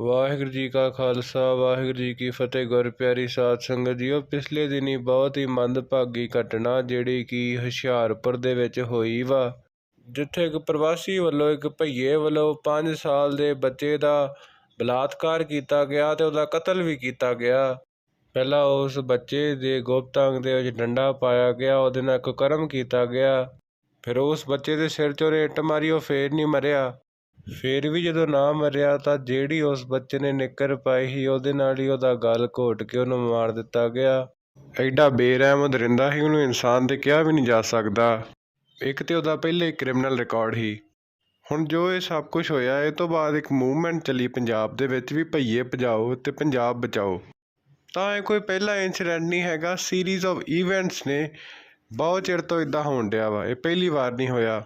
ਵਾਹਿਗੁਰੂ ਜੀ ਕਾ ਖਾਲਸਾ, ਵਾਹਿਗੁਰੂ ਜੀ ਕੀ ਫਤਿਹ। ਗੁਰ ਪਿਆਰੀ ਸਾਧ ਸੰਗਤ ਜੀਓ, ਪਿਛਲੇ ਦਿਨੀ ਬਹੁਤ ਹੀ ਮੰਦਭਾਗੀ ਘਟਨਾ ਜਿਹੜੀ ਕਿ ਹੁਸ਼ਿਆਰਪੁਰ ਦੇ ਵਿੱਚ ਹੋਈ ਵਾ, ਜਿੱਥੇ ਇੱਕ ਪ੍ਰਵਾਸੀ ਵੱਲੋਂ, ਇੱਕ ਭਈਏ ਵੱਲੋਂ 5 ਸਾਲ ਦੇ ਬੱਚੇ ਦਾ ਬਲਾਤਕਾਰ ਕੀਤਾ ਗਿਆ ਤੇ ਉਹਦਾ ਕਤਲ ਵੀ ਕੀਤਾ ਗਿਆ। ਪਹਿਲਾਂ ਉਸ ਬੱਚੇ ਦੇ ਗੁਪਤ ਅੰਗ ਦੇ ਵਿੱਚ ਡੰਡਾ ਪਾਇਆ ਗਿਆ, ਉਹਦੇ ਨਾਲ ਕੁਕਰਮ ਕੀਤਾ ਗਿਆ। ਫਿਰ ਉਸ ਬੱਚੇ ਦੇ ਸਿਰ 'ਚੋਂ ਇੱਟ ਮਾਰੀ, ਉਹ ਫੇਰ ਨਹੀਂ ਮਰਿਆ। ਫਿਰ ਵੀ ਜਦੋਂ ਨਾ ਮਰਿਆ ਤਾਂ ਜਿਹੜੀ ਉਸ ਬੱਚੇ ਨੇ ਨਿੱਕਰ ਪਾਈ ਸੀ, ਉਹਦੇ ਨਾਲ ਹੀ ਉਹਦਾ ਗਲ ਘੋਟ ਕੇ ਉਹਨੂੰ ਮਾਰ ਦਿੱਤਾ ਗਿਆ। ਐਡਾ ਬੇਰਹਿਮ ਦਰਿੰਦਾ ਸੀ, ਉਹਨੂੰ ਇਨਸਾਨ ਤੇ ਕਿਹਾ ਵੀ ਨਹੀਂ ਜਾ ਸਕਦਾ। ਇੱਕ ਤੇ ਉਹਦਾ ਪਹਿਲੇ ਕ੍ਰਿਮੀਨਲ ਰਿਕਾਰਡ ਸੀ। ਹੁਣ ਜੋ ਇਹ ਸਭ ਕੁਝ ਹੋਇਆ, ਇਹ ਤੋਂ ਬਾਅਦ ਇੱਕ ਮੂਵਮੈਂਟ ਚੱਲੀ ਪੰਜਾਬ ਦੇ ਵਿੱਚ ਵੀ ਭਈਏ ਭਜਾਓ ਤੇ ਪੰਜਾਬ ਬਚਾਓ। ਤਾਂ ਇਹ ਕੋਈ ਪਹਿਲਾ ਇਨਸੀਡੈਂਟ ਨਹੀਂ ਹੈਗਾ ਸੀਰੀਜ਼ ਆਫ ਇਵੈਂਟਸ ਨੇ। ਬਹੁਤ ਚਿਰ ਤੋਂ ਇਦਾਂ ਹੋਣ ਡਿਆ ਵਾ, ਇਹ ਪਹਿਲੀ ਵਾਰ ਨਹੀਂ ਹੋਇਆ।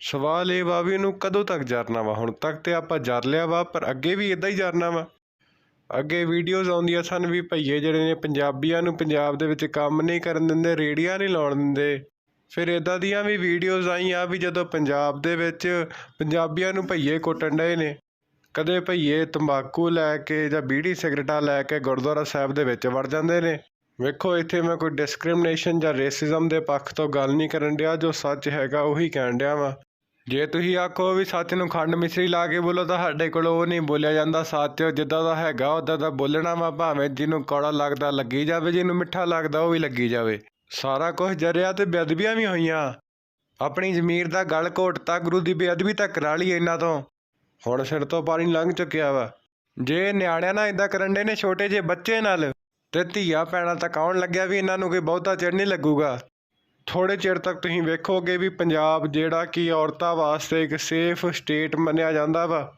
ਸਵਾਲ ਇਹ ਵਾ ਵੀ ਇਹਨੂੰ ਕਦੋਂ ਤੱਕ ਜਰਨਾ ਵਾ? ਹੁਣ ਤੱਕ ਤੇ ਆਪਾਂ ਜਰ ਲਿਆ ਵਾ, ਪਰ ਅੱਗੇ ਵੀ ਇਦਾਂ ਹੀ ਜਰਨਾ ਵਾ। ਅੱਗੇ ਵੀਡੀਓਜ਼ ਆਉਂਦੀਆਂ ਸਨ ਵੀ ਭਈਏ ਜਿਹੜੇ ਨੇ ਪੰਜਾਬੀਆਂ ਨੂੰ ਪੰਜਾਬ ਦੇ ਵਿੱਚ ਕੰਮ ਨਹੀਂ ਕਰਨ ਦਿੰਦੇ ਰੇੜੀਆਂ ਨਹੀਂ ਲਾਉਣ ਦਿੰਦੇ। ਫਿਰ ਇਦਾਂ ਦੀਆਂ ਵੀ ਵੀਡੀਓਜ਼ ਆਈਆਂ ਵੀ ਜਦੋਂ ਪੰਜਾਬ ਦੇ ਵਿੱਚ ਪੰਜਾਬੀਆਂ ਨੂੰ ਭਈਏ ਕੁੱਟਣ ਡਏ ਨੇ। ਕਦੇ ਭਈਏ ਤੰਬਾਕੂ ਲੈ ਕੇ ਜਾਂ ਬੀੜੀ ਸਿਗਰਟਾਂ ਲੈ ਕੇ ਗੁਰਦੁਆਰਾ ਸਾਹਿਬ ਦੇ ਵਿੱਚ ਵੜ ਜਾਂਦੇ ਨੇ। ਵੇਖੋ, ਇੱਥੇ ਮੈਂ ਕੋਈ ਡਿਸਕ੍ਰਿਮੀਨੇਸ਼ਨ ਜਾਂ ਰੇਸਿਜ਼ਮ ਦੇ ਪੱਖ ਤੋਂ ਗੱਲ ਨਹੀਂ ਕਰਨ ਡਿਆ, ਜੋ ਸੱਚ ਹੈਗਾ ਉਹੀ ਕਹਿਣ ਡਿਆ ਵਾਂ। ਜੇ ਤੁਸੀਂ ਆਖੋ ਵੀ ਸੱਚ ਨੂੰ ਖੰਡ ਮਿਸਰੀ ਲਾ ਕੇ ਬੋਲੋ ਤਾਂ ਸਾਡੇ ਕੋਲ ਉਹ ਨਹੀਂ ਬੋਲਿਆ ਜਾਂਦਾ। ਸੱਚ ਜਿੱਦਾਂ ਦਾ ਹੈਗਾ, ਉਦਾਂ ਦਾ ਬੋਲਣਾ ਵਾ ਭਾਵੇਂ ਜਿਹਨੂੰ ਕੌੜਾ ਲੱਗਦਾ ਲੱਗੀ ਜਾਵੇ, ਜਿਹਨੂੰ ਮਿੱਠਾ ਲੱਗਦਾ ਉਹ ਵੀ ਲੱਗੀ ਜਾਵੇ। ਸਾਰਾ ਕੁਝ ਜਰਿਆ ਤੇ ਬੇਅਦਬੀਆਂ ਵੀ ਹੋਈਆਂ। ਆਪਣੀ ਜ਼ਮੀਰ ਦਾ ਗਲ ਘੋਟਤਾ ਗੁਰੂ ਦੀ ਬੇਅਦਬੀ ਤਾਂ ਕਰਾ ਲਈ ਇਹਨਾਂ ਤੋਂ। ਹੁਣ ਸਿਰ ਤੋਂ ਪਾਣੀ ਲੰਘ ਚੁੱਕਿਆ ਵਾ। ਜੇ ਨਿਆਣਿਆਂ ਨਾਲ ਇਦਾਂ ਕਰਨ ਦੇ ਨੇ, ਛੋਟੇ ਜਿਹੇ ਬੱਚੇ ਨਾਲ, ਤੇ ਧੀਆ ਪੈਣਾ ਤਾਂ ਕੌਣ ਲੱਗਿਆ ਵੀ ਇਹਨਾਂ ਨੂੰ ਕੋਈ ਬਹੁਤਾ ਚਿਰ ਨਹੀਂ ਲੱਗੂਗਾ। ਥੋੜ੍ਹੇ ਚਿਰ ਤੱਕ ਤੁਸੀਂ ਵੇਖੋਗੇ ਵੀ ਪੰਜਾਬ ਜਿਹੜਾ ਕਿ ਔਰਤਾਂ ਵਾਸਤੇ ਇੱਕ ਸੇਫ ਸਟੇਟ ਮੰਨਿਆ ਜਾਂਦਾ ਵਾ,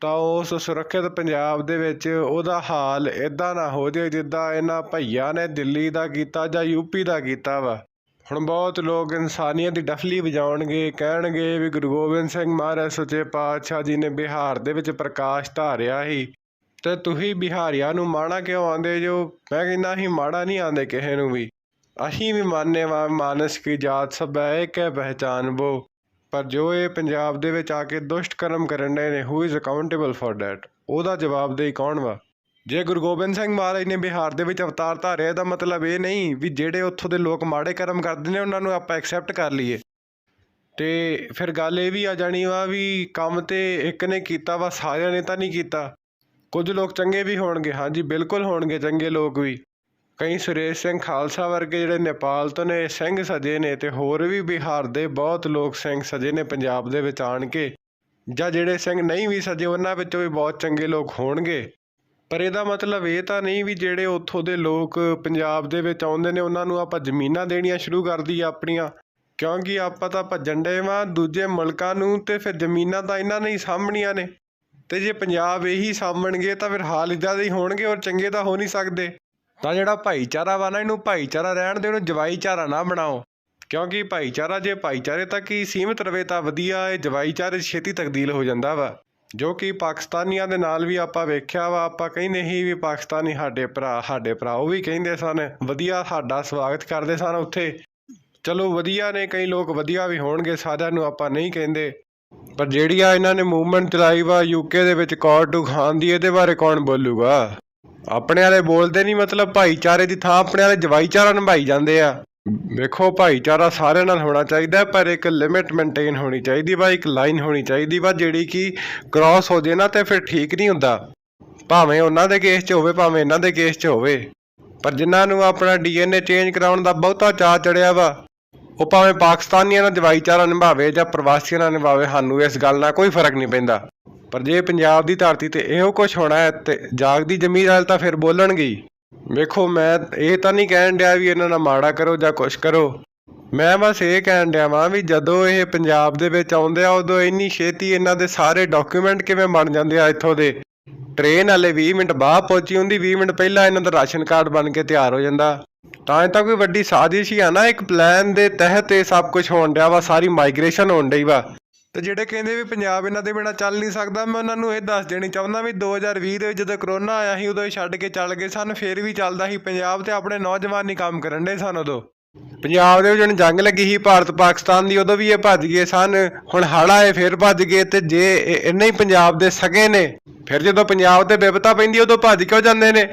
ਤਾਂ ਉਸ ਸੁਰੱਖਿਅਤ ਪੰਜਾਬ ਦੇ ਵਿੱਚ ਉਹਦਾ ਹਾਲ ਇਦਾਂ ਨਾ ਹੋ ਜਾਏ ਜਿੱਦਾਂ ਇਹਨਾਂ ਭਈਆਂ ਨੇ ਦਿੱਲੀ ਦਾ ਕੀਤਾ ਜਾਂ ਯੂਪੀ ਦਾ ਕੀਤਾ ਵਾ। ਹੁਣ ਬਹੁਤ ਲੋਕ ਇਨਸਾਨੀਅਤ ਦੀ ਡਫਲੀ ਵਜਾਉਣਗੇ, ਕਹਿਣਗੇ ਵੀ ਗੁਰੂ ਗੋਬਿੰਦ ਸਿੰਘ ਮਹਾਰਾਜ ਸੱਚੇ ਪਾਤਸ਼ਾਹ ਜੀ ਨੇ ਬਿਹਾਰ ਦੇ ਵਿੱਚ ਪ੍ਰਕਾਸ਼ ਧਾਰਿਆ ਸੀ। ਤੇ ਤੁਸੀਂ ਬਿਹਾਰੀਆਂ ਨੂੰ ਮਾੜਾ ਕਿਉਂ ਆਂਦੇ ਜੋ ਮੈਂ ਕਹਿੰਦਾ ਅਸੀਂ ਮਾੜਾ ਨਹੀਂ ਆਂਦੇ ਕਿਸੇ ਨੂੰ ਵੀ। ਅਸੀਂ ਵੀ ਮੰਨਦੇ ਵਾਂ, ਮਾਨਸ ਕੀ ਜਾਤ ਸਭ ਹੈ ਇੱਕ ਹੈ ਪਹਿਚਾਨ ਵੋ ਪਰ ਜੋ ਇਹ ਪੰਜਾਬ ਦੇ ਵਿੱਚ ਆ ਕੇ ਦੁਸ਼ਟ ਕਰਮ ਕਰਨ ਦੇ ਨੇ who is accountable for that ਉਹਦਾ ਜਵਾਬਦੇਹੀ ਕੌਣ ਵਾ? ਜੇ ਗੁਰੂ ਗੋਬਿੰਦ ਸਿੰਘ ਮਹਾਰਾਜ ਨੇ ਬਿਹਾਰ ਦੇ ਵਿੱਚ ਅਵਤਾਰ ਧਾਰਿਆ, ਇਹਦਾ ਮਤਲਬ ਇਹ ਨਹੀਂ ਵੀ ਜਿਹੜੇ ਉੱਥੋਂ ਦੇ ਲੋਕ ਮਾੜੇ ਕਰਮ ਕਰਦੇ ਨੇ, ਉਹਨਾਂ ਨੂੰ ਆਪਾਂ ਐਕਸੈਪਟ ਕਰ ਲਈਏ। ਤੇ ਫਿਰ ਗੱਲ ਇਹ ਵੀ ਆ ਜਾਣੀ ਵਾ ਵੀ ਕੰਮ ਤੇ ਇੱਕ ਨੇ ਕੀਤਾ ਵਾ, ਸਾਰਿਆਂ ਨੇ ਤਾਂ ਨਹੀਂ ਕੀਤਾ। ਕੁਝ ਲੋਕ ਚੰਗੇ ਵੀ ਹੋਣਗੇ, ਹਾਂਜੀ, ਬਿਲਕੁਲ ਹੋਣਗੇ, ਚੰਗੇ ਲੋਕ ਵੀ। ਕਈ ਸੁਰੇਸ਼ ਸਿੰਘ ਖਾਲਸਾ ਵਰਗੇ ਜਿਹੜੇ ਨੇਪਾਲ ਤੋਂ ਨੇ, ਸਿੰਘ ਸਜੇ ਨੇ ਤੇ ਹੋਰ ਵੀ ਬਿਹਾਰ ਦੇ ਬਹੁਤ ਲੋਕ ਸਿੰਘ ਸਜੇ ਨੇ ਪੰਜਾਬ ਦੇ ਵਿੱਚ ਆਣ ਕੇ, ਜਾਂ ਜਿਹੜੇ ਸਿੰਘ ਨਹੀਂ ਵੀ ਸਜੇ, ਉਹਨਾਂ ਵਿੱਚੋਂ ਵੀ ਬਹੁਤ ਚੰਗੇ ਲੋਕ ਹੋਣਗੇ। ਪਰ ਇਹਦਾ ਮਤਲਬ ਇਹ ਤਾਂ ਨਹੀਂ ਵੀ ਜਿਹੜੇ ਉੱਥੋਂ ਦੇ ਲੋਕ ਪੰਜਾਬ ਦੇ ਵਿੱਚ ਆਉਂਦੇ ਨੇ, ਉਹਨਾਂ ਨੂੰ ਆਪਾਂ ਜ਼ਮੀਨਾਂ ਦੇਣੀਆਂ ਸ਼ੁਰੂ ਕਰ ਦਈਏ ਆਪਣੀਆਂ। ਕਿਉਂਕਿ ਆਪਾਂ ਤਾਂ ਭੱਜਣ ਡਏ ਵਾਂ, ਦੂਜੇ ਮੁਲਕਾਂ ਨੂੰ ਤੇ ਫਿਰ ਜ਼ਮੀਨਾਂ ਤਾਂ ਇਹਨਾਂ ਨੇ ਹੀ ਸਾਂਭਣੀਆਂ ਨੇ। ਤੇ ਜੇ ਪੰਜਾਬ ਇਹੀ ਸਾਂਭਣਗੇ ਤਾਂ ਫਿਰ ਹਾਲ ਇਦਾਂ ਦੇ ਹੀ ਹੋਣਗੇ ਔਰ ਚੰਗੇ ਤਾਂ ਹੋ ਨਹੀਂ ਸਕਦੇ। ਤਾਂ ਜਿਹੜਾ ਭਾਈਚਾਰਾ ਵਾ ਨਾ, ਇਹਨੂੰ ਭਾਈਚਾਰਾ ਰਹਿਣ ਦੇ ਉਹਨੂੰ ਜਵਾਈਚਾਰਾ ਨਾ ਬਣਾਓ। ਕਿਉਂਕਿ ਭਾਈਚਾਰਾ ਜੇ ਭਾਈਚਾਰੇ ਤੱਕ ਹੀ ਸੀਮਿਤ ਰਵੇ ਤਾਂ ਵਧੀਆ, ਇਹ ਜਵਾਈਚਾਰੇ 'ਚ ਛੇਤੀ ਤਬਦੀਲ ਹੋ ਜਾਂਦਾ ਵਾ। ਜੋ ਕਿ ਪਾਕਿਸਤਾਨੀਆਂ ਦੇ ਨਾਲ ਵੀ ਆਪਾਂ ਵੇਖਿਆ ਵਾ, ਆਪਾਂ ਕਹਿੰਦੇ ਹੀ ਵੀ ਪਾਕਿਸਤਾਨੀ ਸਾਡੇ ਭਰਾ ਸਾਡੇ ਭਰਾ, ਉਹ ਵੀ ਕਹਿੰਦੇ ਸਨ, ਵਧੀਆ ਸਾਡਾ ਸਵਾਗਤ ਕਰਦੇ ਸਨ ਉੱਥੇ। ਚਲੋ ਵਧੀਆ ਨੇ, ਕਈ ਲੋਕ ਵਧੀਆ ਵੀ ਹੋਣਗੇ, ਸਾਰਿਆਂ ਨੂੰ ਆਪਾਂ ਨਹੀਂ ਕਹਿੰਦੇ। ਪਰ ਜਿਹੜੀ ਆ ਇਹਨਾਂ ਨੇ ਮੂਵਮੈਂਟ ਚਲਾਈ ਵਾ ਯੂਕੇ ਦੇ ਵਿੱਚ ਕੌਰ ਟੂ ਖਾਨ ਦੀ, ਇਹਦੇ ਬਾਰੇ ਕੌਣ ਬੋਲੂਗਾ? ਆਪਣੇ ਵਾਲੇ ਬੋਲਦੇ ਨਹੀਂ, ਮਤਲਬ ਭਾਈਚਾਰੇ ਦੀ ਥਾਂ ਆਪਣੇ ਵਾਲੇ ਜਵਾਈਚਾਰਾ ਨਿਭਾਈ ਜਾਂਦੇ ਆ। ਵੇਖੋ ਭਾਈਚਾਰਾ ਸਾਰਿਆਂ ਨਾਲ ਹੋਣਾ ਚਾਹੀਦਾ ਪਰ ਇੱਕ ਲਿਮਿਟ ਮੇਨਟੇਨ ਹੋਣੀ ਚਾਹੀਦੀ ਵਾ, ਇੱਕ ਲਾਈਨ ਹੋਣੀ ਚਾਹੀਦੀ ਵਾ, ਜਿਹੜੀ ਕਿ ਕ੍ਰਾਸ ਹੋ ਜੇ ਨਾ ਤੇ ਫਿਰ ਠੀਕ ਨਹੀਂ ਹੁੰਦਾ। ਭਾਵੇਂ ਉਹਨਾਂ ਦੇ ਕੇਸ 'ਚ ਹੋਵੇ, ਭਾਵੇਂ ਇਹਨਾਂ ਦੇ ਕੇਸ 'ਚ ਹੋਵੇ। ਪਰ ਜਿਨ੍ਹਾਂ ਨੂੰ ਆਪਣਾ ਡੀਐਨਏ ਚੇਂਜ ਕਰਾਉਣ ਦਾ ਬਹੁਤਾ ਚਾਅ ਚੜਿਆ ਵਾ, ਉਹ ਭਾਵੇਂ ਪਾਕਿਸਤਾਨੀਆਂ ਨਾਲ ਜਵਾਈਚਾਰਾ ਨਿਭਾਵੇ ਜਾਂ ਪ੍ਰਵਾਸੀਆਂ ਨਾਲ ਨਿਭਾਵੇ, ਸਾਨੂੰ ਇਸ ਗੱਲ ਨਾਲ ਕੋਈ ਫ਼ਰਕ ਨਹੀਂ ਪੈਂਦਾ। ਪਰ ਜੇ ਪੰਜਾਬ ਦੀ ਧਰਤੀ ਤੇ ਇਹੋ ਕੁਝ ਹੋਣਾ ਹੈ ਤੇ ਜਾਗਦੀ ਜ਼ਮੀਰ ਵਾਲ ਤਾਂ ਫਿਰ ਬੋਲਣਗੇ ਵੇਖੋ, ਮੈਂ ਇਹ ਤਾਂ ਨਹੀਂ ਕਹਿਣ ਡਿਆ ਵੀ ਇਹਨਾਂ ਨਾਲ ਮਾੜਾ ਕਰੋ ਜਾਂ ਕੁਛ ਕਰੋ। ਮੈਂ ਬਸ ਇਹ ਕਹਿਣ ਡਿਆ ਵਾਂ ਵੀ ਜਦੋਂ ਇਹ ਪੰਜਾਬ ਦੇ ਵਿੱਚ ਆਉਂਦੇ ਆ, ਉਦੋਂ ਇੰਨੀ ਛੇਤੀ ਇਹਨਾਂ ਦੇ ਸਾਰੇ ਡਾਕੂਮੈਂਟ ਕਿਵੇਂ ਬਣ ਜਾਂਦੇ ਆ ਇੱਥੋਂ ਦੇ? ਟ੍ਰੇਨ ਵਾਲੇ 20 ਮਿੰਟ ਬਾਅਦ ਪਹੁੰਚੀ ਹੁੰਦੀ 20 ਮਿੰਟ ਪਹਿਲਾਂ ਇਹਨਾਂ ਦਾ ਰਾਸ਼ਨ ਕਾਰਡ ਬਣ ਕੇ ਤਿਆਰ ਹੋ ਜਾਂਦਾ। ਤਾਂ ਇਹ ਤਾਂ ਕੋਈ ਵੱਡੀ ਸਾਜ਼ਿਸ਼ ਹੀ ਆ ਨਾ, ਇੱਕ ਪਲਾਨ ਦੇ ਤਹਿਤ ਇਹ ਸਭ ਕੁਝ ਹੋਣ ਡਿਆ ਵਾ, ਸਾਰੀ ਮਾਈਗ੍ਰੇਸ਼ਨ ਹੋਣ ਡਈ ਵਾ। ਤੇ ਜਿਹੜੇ ਕਹਿੰਦੇ ਵੀ ਪੰਜਾਬ ਇਹਨਾਂ ਦੇ ਬਿਨਾ ਚੱਲ ਨਹੀਂ ਸਕਦਾ, ਮੈਂ ਉਹਨਾਂ ਨੂੰ ਇਹ ਦੱਸ ਦੇਣੀ ਚਾਹੁੰਦਾ ਵੀ 2020 ਦੇ ਵਿੱਚ ਜਦੋਂ ਕਰੋਨਾ ਆਇਆ ਸੀ, ਉਦੋਂ ਹੀ ਛੱਡ ਕੇ ਚੱਲ ਗਏ ਸਨ, ਫੇਰ ਵੀ ਚੱਲਦਾ ਸੀ ਪੰਜਾਬ ਤੇ ਆਪਣੇ ਨੌਜਵਾਨ ਹੀ ਕੰਮ ਕਰਨ ਦੇ ਸਨ ਉਦੋਂ। ਪੰਜਾਬ ਦੇ ਵਿੱਚ ਜੰਗ ਲੱਗੀ ਸੀ, ਭਾਰਤ ਪਾਕਿਸਤਾਨ ਦੀ, ਉਦੋਂ ਵੀ ਇਹ ਭੱਜ ਗਏ ਸਨ, ਹੁਣ ਹੜ ਆਏ, ਫਿਰ ਭੱਜ ਗਏ ਤੇ ਜੇ ਇਹ ਇੰਨੇ ਹੀ ਪੰਜਾਬ ਦੇ ਸਗੇ ਨੇ, ਫਿਰ ਜਦੋਂ ਪੰਜਾਬ ਤੇ ਬਿਪਤਾ ਪੈਂਦੀ, ਉਦੋਂ ਭੱਜ ਕਿਉਂ ਜਾਂਦੇ ਨੇ?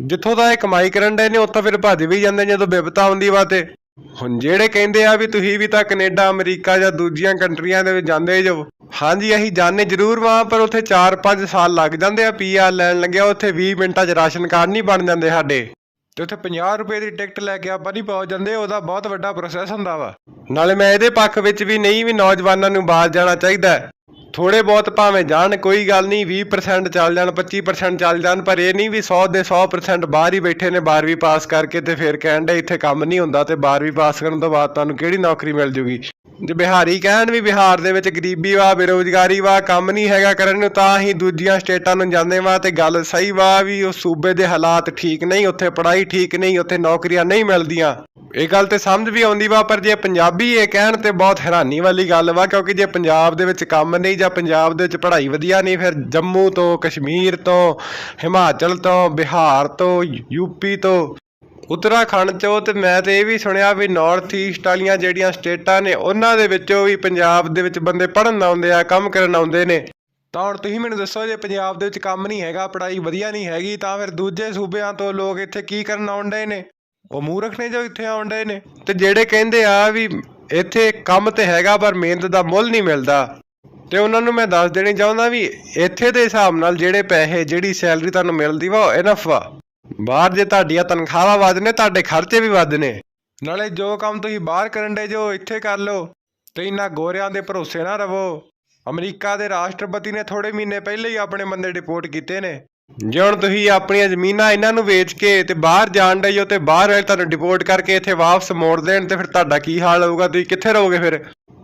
ਜਿੱਥੋਂ ਦਾ ਇਹ ਕਮਾਈ ਕਰਨ ਦੇ ਨੇ, ਉੱਥੋਂ ਫਿਰ ਭੱਜ ਵੀ ਜਾਂਦੇ ਨੇ, ਜਦੋਂ ਬਿਪਤਾ ਆਉਂਦੀ ਵਾ ਤੇ ਹੁਣ ਜਿਹੜੇ ਕਹਿੰਦੇ ਆ ਵੀ ਤੁਸੀਂ ਵੀ ਤਾਂ ਕੈਨੇਡਾ, ਅਮਰੀਕਾ ਜਾਂ ਦੂਜੀਆਂ ਕੰਟਰੀਆਂ ਦੇ ਵਿੱਚ ਜਾਂਦੇ ਜੋ, ਹਾਂਜੀ ਅਸੀਂ ਜਾਣੇ ਜ਼ਰੂਰ ਵਾਂ, ਪਰ ਉੱਥੇ 4-5 ਸਾਲ ਲੱਗ ਜਾਂਦੇ ਆ ਪੀਆਰ ਲੈਣ ਲੱਗਿਆ, ਉੱਥੇ 20 ਮਿੰਟਾਂ 'ਚ ਰਾਸ਼ਨ ਕਾਰਡ ਨਹੀਂ ਬਣ ਜਾਂਦੇ ਸਾਡੇ। ਤੇ ਉੱਥੇ 50 ਰੁਪਏ ਦੀ ਟਿਕਟ ਲੈ ਕੇ ਆਪਾਂ ਨਹੀਂ ਪਹੁੰਚ ਜਾਂਦੇ, ਉਹਦਾ ਬਹੁਤ ਵੱਡਾ ਪ੍ਰੋਸੈਸ ਹੁੰਦਾ ਵਾ। ਨਾਲੇ ਮੈਂ ਇਹਦੇ ਪੱਖ ਵਿੱਚ ਵੀ ਨਹੀਂ ਵੀ ਨੌਜਵਾਨਾਂ ਨੂੰ ਬਾਹਰ ਜਾਣਾ ਚਾਹੀਦਾ। ਥੋੜੇ ਬਹੁਤ ਭਾਵੇਂ ਜਾਣ, ਕੋਈ ਗੱਲ ਨਹੀਂ 20% ਚੱਲ ਜਾਣ 25% ਚੱਲ ਜਾਣ, ਪਰ ਇਹ ਨਹੀਂ ਵੀ 100 ਦੇ 100% ਬਾਹਰ ਹੀ ਬੈਠੇ ਨੇ 12ਵੀਂ ਪਾਸ ਕਰਕੇ ਤੇ ਫਿਰ ਕਹਿਣ ਦੇ ਇੱਥੇ ਕੰਮ ਨਹੀਂ ਹੁੰਦਾ ਤੇ 12ਵੀਂ ਪਾਸ ਕਰਨ ਤੋਂ ਬਾਅਦ ਤੁਹਾਨੂੰ ਕਿਹੜੀ ਨੌਕਰੀ ਮਿਲ ਜੂਗੀ? ਜੇ ਬਿਹਾਰੀ ਕਹਿਣ ਵੀ ਬਿਹਾਰ ਦੇ ਵਿੱਚ ਗਰੀਬੀ ਵਾ, ਬੇਰੋਜ਼ਗਾਰੀ ਵਾ, ਕੰਮ ਨਹੀਂ ਹੈਗਾ ਕਰਨ ਨੂੰ, ਤਾਂ ਹੀ ਦੂਜੀਆਂ ਸਟੇਟਾਂ ਨੂੰ ਜਾਂਦੇ ਵਾ ਤੇ ਗੱਲ ਸਹੀ ਵਾ ਵੀ ਉਹ ਸੂਬੇ ਦੇ ਹਾਲਾਤ ਠੀਕ ਨਹੀਂ, ਉੱਥੇ ਪੜ੍ਹਾਈ ਠੀਕ ਨਹੀਂ, ਉੱਥੇ ਨੌਕਰੀਆਂ ਨਹੀਂ ਮਿਲਦੀਆਂ। ਇਹ ਗੱਲ ਤੇ ਸਮਝ ਵੀ ਆਉਂਦੀ ਵਾ, ਪਰ ਜੇ ਪੰਜਾਬੀ ਇਹ ਕਹਿਣ ਤੇ ਬਹੁਤ ਹੈਰਾਨੀ ਵਾਲੀ ਗੱਲ ਵਾ, ਕਿਉਂਕਿ ਜੇ ਪੰਜਾਬ ਦੇ ਵਿੱਚ ਕੰਮ ਨਹੀਂ ਜਾਂ ਪੰਜਾਬ ਦੇ ਵਿੱਚ ਪੜ੍ਹਾਈ ਵਧੀਆ ਨਹੀਂ, ਫਿਰ ਜੰਮੂ ਤੋਂ ਕਸ਼ਮੀਰ ਤੋਂ, ਹਿਮਾਚਲ ਤੋਂ, ਬਿਹਾਰ ਤੋਂ, ਯੂਪੀ ਤੋਂ ਉੱਤਰਾਖੰਡ ਚੋਂ ਤੇ ਮੈਂ ਤੇ ਇਹ ਵੀ ਸੁਣਿਆ ਵੀ ਨਾਰਥ ਈਸਟ ਵਾਲੀਆਂ ਜਿਹੜੀਆਂ ਸਟੇਟਾਂ ਨੇ, ਉਹਨਾਂ ਦੇ ਵਿੱਚੋਂ ਵੀ ਪੰਜਾਬ ਦੇ ਵਿੱਚ ਬੰਦੇ ਪੜ੍ਹਨ ਆਉਂਦੇ ਆ, ਕੰਮ ਕਰਨ ਆਉਂਦੇ ਨੇ। ਤਾਂ ਹੁਣ ਤੁਸੀਂ ਮੈਨੂੰ ਦੱਸੋ, ਜੇ ਪੰਜਾਬ ਦੇ ਵਿੱਚ ਕੰਮ ਨਹੀਂ ਹੈਗਾ, ਪੜ੍ਹਾਈ ਵਧੀਆ ਨਹੀਂ ਹੈਗੀ, ਤਾਂ ਫਿਰ ਦੂਜੇ ਸੂਬਿਆਂ ਤੋਂ ਲੋਕ ਇੱਥੇ ਕੀ ਕਰਨ ਆਉਂਦੇ ਨੇ? ਉਹ ਮੂਰਖ ਨੇ ਜੋ ਇੱਥੇ ਆਉਂਦੇ ਨੇ। ਤੇ ਜਿਹੜੇ ਕਹਿੰਦੇ ਆ ਵੀ ਇੱਥੇ ਕੰਮ ਤੇ ਹੈਗਾ, ਪਰ ਮਿਹਨਤ ਦਾ ਮੁੱਲ ਨਹੀਂ ਮਿਲਦਾ। ਤੇ ਉਹਨਾਂ ਨੂੰ ਮੈਂ ਦੱਸ ਦੇਣੀ ਚਾਹੁੰਦਾ ਵੀ ਇੱਥੇ ਦੇ ਹਿਸਾਬ ਨਾਲ ਜਿਹੜੇ ਪੈਸੇ, ਜਿਹੜੀ ਸੈਲਰੀ ਤੁਹਾਨੂੰ ਮਿਲਦੀ ਵਾ, ਉਹ ਇਨਫ ਵਾ। ਬਾਹਰ ਜੇ ਤੁਹਾਡੀਆਂ ਤਨਖਾਹਾਂ ਵੱਧ ਨੇ ਤੁਹਾਡੇ ਖਰਚੇ ਵੀ ਵੱਧ ਨੇ ਨਾਲੇ ਜੋ ਕੰਮ ਤੁਸੀਂ ਬਾਹਰ ਕਰਨ ਦੇ ਜੋ ਇੱਥੇ ਕਰ ਲਓ। ਤੇ ਇਹਨਾਂ ਗੋਰਿਆਂ ਦੇ ਭਰੋਸੇ ਨਾ ਰਵੋ। ਅਮਰੀਕਾ ਦੇ ਰਾਸ਼ਟਰਪਤੀ ਨੇ ਥੋੜੇ ਮਹੀਨੇ ਪਹਿਲੇ ਹੀ ਆਪਣੇ ਬੰਦੇ ਡਿਪੋਰਟ ਕੀਤੇ ਨੇ। ਜੇ ਹੁਣ ਤੁਸੀਂ ਆਪਣੀਆਂ ਜ਼ਮੀਨਾਂ ਇਹਨਾਂ ਨੂੰ ਵੇਚ ਕੇ ਤੇ ਬਾਹਰ ਜਾਣ ਡਏ ਹੋ ਤੇ ਬਾਹਰ ਵਾਲੇ ਤੁਹਾਨੂੰ ਡਿਪੋਰਟ ਕਰਕੇ ਇੱਥੇ ਵਾਪਸ ਮੋੜ ਦੇਣ ਤੇ ਫਿਰ ਤੁਹਾਡਾ ਕੀ ਹਾਲ ਹੋਊਗਾ? ਤੁਸੀਂ ਕਿੱਥੇ ਰਹੋਗੇ ਫਿਰ?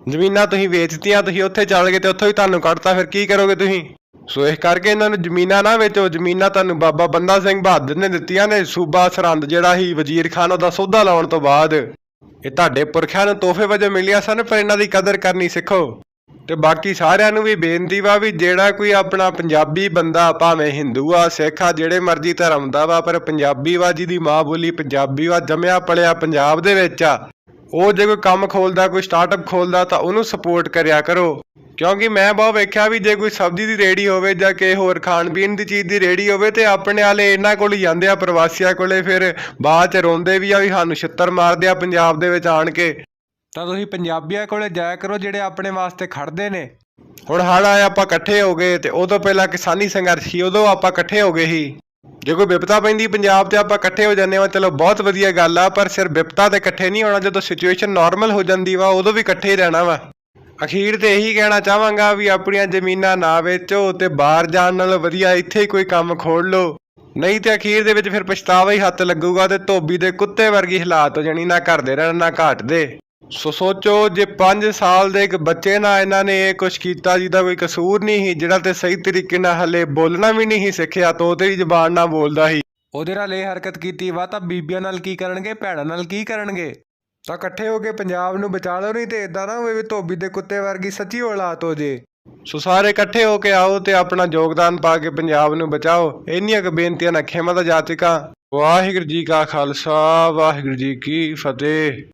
ਜ਼ਮੀਨਾਂ ਤੁਸੀਂ ਵੇਚਤੀਆਂ ਤੁਸੀਂ ਉੱਥੇ ਚੱਲ ਗਏ ਤੇ ਉੱਥੋਂ ਹੀ ਤੁਹਾਨੂੰ ਕੱਢਤਾ ਫਿਰ ਕੀ ਕਰੋਗੇ ਤੁਸੀਂ? ਸੋ ਇਸ ਕਰਕੇ ਇਹਨਾਂ ਨੂੰ ਜ਼ਮੀਨਾਂ ਨਾ ਵੇਚੋ, ਜ਼ਮੀਨਾਂ ਤੁਹਾਨੂੰ ਬਾਬਾ ਬੰਦਾ ਸਿੰਘ ਬਹਾਦਰ ਨੇ ਦਿੱਤੀਆਂ ਨੇ, ਸੂਬਾ ਸਰਹੰਦ ਜਿਹੜਾ ਸੀ, ਵਜ਼ੀਰ ਖਾਨ ਉਹਦਾ ਸੌਦਾ ਲਾਉਣ ਤੋਂ ਬਾਅਦ। ਇਹ ਤੁਹਾਡੇ ਪੁਰਖਿਆਂ ਨੂੰ ਤੋਹਫੇ ਵਜੋਂ ਮਿਲਿਆ ਸਨ, ਪਰ ਇਹਨਾਂ ਦੀ ਕਦਰ ਕਰਨੀ ਸਿੱਖੋ। ਤੇ ਬਾਕੀ ਸਾਰਿਆਂ ਨੂੰ ਵੀ ਬੇਨਤੀ ਵਾ ਵੀ ਜਿਹੜਾ ਕੋਈ ਆਪਣਾ ਪੰਜਾਬੀ ਬੰਦਾ, ਭਾਵੇਂ ਹਿੰਦੂ ਆ, ਸਿੱਖ ਆ, ਜਿਹੜੇ ਮਰਜ਼ੀ ਧਰਮ ਦਾ ਵਾ, ਪਰ ਪੰਜਾਬੀ ਵਾ, ਜਿਹਦੀ ਮਾਂ ਬੋਲੀ ਪੰਜਾਬੀ ਵਾ, ਜੰਮਿਆ ਪਲਿਆ ਪੰਜਾਬ ਦੇ ਵਿੱਚ ਆ, ਉਹ ਜੇ ਕੋਈ ਕੰਮ ਖੋਲਦਾ, ਕੋਈ ਸਟਾਰਟਅਪ ਖੋਲਦਾ, ਤਾਂ ਉਹਨੂੰ ਸਪੋਰਟ ਕਰਿਆ ਕਰੋ। ਕਿਉਂਕਿ ਮੈਂ ਬਹੁਤ ਵੇਖਿਆ ਵੀ ਜੇ ਕੋਈ ਸਬਜ਼ੀ ਦੀ ਰੇੜੀ ਹੋਵੇ ਜਾਂ ਕਿ ਹੋਰ ਖਾਣ ਪੀਣ ਦੀ ਚੀਜ਼ ਦੀ ਰੇੜੀ ਹੋਵੇ ਤੇ ਆਪਣੇ ਵਾਲੇ ਇਹਨਾਂ ਕੋਲ ਹੀ ਜਾਂਦੇ ਆ ਪ੍ਰਵਾਸੀਆਂ ਕੋਲੇ ਫਿਰ ਬਾਅਦ ਚ ਰੋਂਦੇ ਵੀ ਆ ਵੀ ਸਾਨੂੰ ਛਿੱਤਰ ਮਾਰਦੇ ਆ ਪੰਜਾਬ ਦੇ ਵਿੱਚ ਆਣ ਕੇ। ਤਾਂ ਤੁਸੀਂ ਪੰਜਾਬੀਆਂ ਕੋਲੇ ਜਾਇਆ ਕਰੋ ਜਿਹੜੇ ਆਪਣੇ ਵਾਸਤੇ ਖੜਦੇ ਨੇ। ਹੁਣ ਹੜ ਆਇਆ ਆਪਾਂ ਇਕੱਠੇ ਹੋ ਗਏ ਤੇ ਉਹ ਤੋਂ ਪਹਿਲਾਂ ਕਿਸਾਨੀ ਸੰਘਰਸ਼ ਸੀ ਉਦੋਂ ਆਪਾਂ ਇਕੱਠੇ ਹੋ ਗਏ ਸੀ। ਜੇ ਕੋਈ ਵਿਪਤਾ ਪੈਂਦੀ ਪੰਜਾਬ ਤੇ ਆਪਾਂ ਇਕੱਠੇ ਹੋ ਜਾਂਦੇ ਹਾਂ ਚਲੋ ਬਹੁਤ ਵਧੀਆ ਗੱਲ ਆ ਪਰ ਸਿਰ ਵਿਪਤਾ ਤੇ ਇਕੱਠੇ ਨਹੀਂ ਹੋਣਾ ਜਦੋਂ ਸਿਚੁਏਸ਼ਨ ਨਾਰਮਲ ਹੋ ਜਾਂਦੀ ਵਾ ਉਦੋਂ ਵੀ ਇਕੱਠੇ ਰਹਿਣਾ ਵਾ। ਅਖੀਰ ਤੇ ਇਹੀ ਕਹਿਣਾ ਚਾਹਾਂਗਾ ਵੀ ਆਪਣੀਆਂ ਜ਼ਮੀਨਾਂ ਨਾ ਵੇਚੋ ਤੇ ਬਾਹਰ ਜਾਣ ਨਾਲੋਂ ਵਧੀਆ ਇੱਥੇ ਹੀ ਕੋਈ ਕੰਮ ਖੋਲ ਲਓ। ਨਹੀਂ ਤੇ ਅਖੀਰ ਦੇ ਵਿੱਚ ਫਿਰ ਪਛਤਾਵਾ ਹੀ ਹੱਥ ਲੱਗੂਗਾ ਤੇ ਧੋਬੀ ਦੇ ਕੁੱਤੇ ਵਰਗੀ ਹਾਲਾਤ ਹੋ ਜਾਣੀ, ਨਾ ਕਰਦੇ ਰਹਿਣ, ਨਾ ਘਾਟ ਦੇ। ਸੋ ਸੋਚੋ, ਜੇ 5 ਸਾਲ ਦੇ ਇੱਕ ਬੱਚੇ ਨਾਲ ਇਹਨਾਂ ਨੇ ਇਹ ਕੁਝ ਕੀਤਾ ਜਿਹਦਾ ਕੋਈ ਕਸੂਰ ਨਹੀਂ ਸੀ, ਜਿਹੜਾ ਤੇ ਸਹੀ ਤਰੀਕੇ ਨਾਲ ਹਲੇ ਬੋਲਣਾ ਵੀ ਨਹੀਂ ਸੀ ਸਿੱਖਿਆ ਤੋਤੇ ਦੀ ਜ਼ਬਾਨ ਨਾਲ ਬੋਲਦਾ ਸੀ। ਉਹਦੇ ਨਾਲ ਇਹ ਹਰਕਤ ਕੀਤੀ ਵਾ ਤਾਂ ਬੀਬੀਆਂ ਨਾਲ ਕੀ ਕਰਨਗੇ, ਭੈਣਾਂ ਨਾਲ ਕੀ ਕਰਨਗੇ? ਤਾਂ ਇਕੱਠੇ ਹੋ ਕੇ ਪੰਜਾਬ ਨੂੰ ਬਚਾ ਲਓ, ਨਹੀਂ ਤੇ ਇਦਾਂ ਨਾ ਹੋਵੇ ਵੀ ਧੋਬੀ ਦੇ ਕੁੱਤੇ ਵਰਗੀ ਸੱਚੀ ਔਲਾਦ ਹੋ ਜੇ। ਸੋ ਸਾਰੇ ਇਕੱਠੇ ਹੋ ਕੇ ਆਓ ਤੇ ਆਪਣਾ ਯੋਗਦਾਨ ਪਾ ਕੇ ਪੰਜਾਬ ਨੂੰ ਬਚਾਓ। ਇੰਨੀਆਂ ਕੁ ਬੇਨਤੀਆਂ ਨਾ ਖੇਮਾ ਦਾ ਜਾਤਿਕਾ। ਵਾਹਿਗੁਰੂ ਜੀ ਕਾ ਖਾਲਸਾ, ਵਾਹਿਗੁਰੂ ਜੀ ਕੀ ਫਤਿਹ।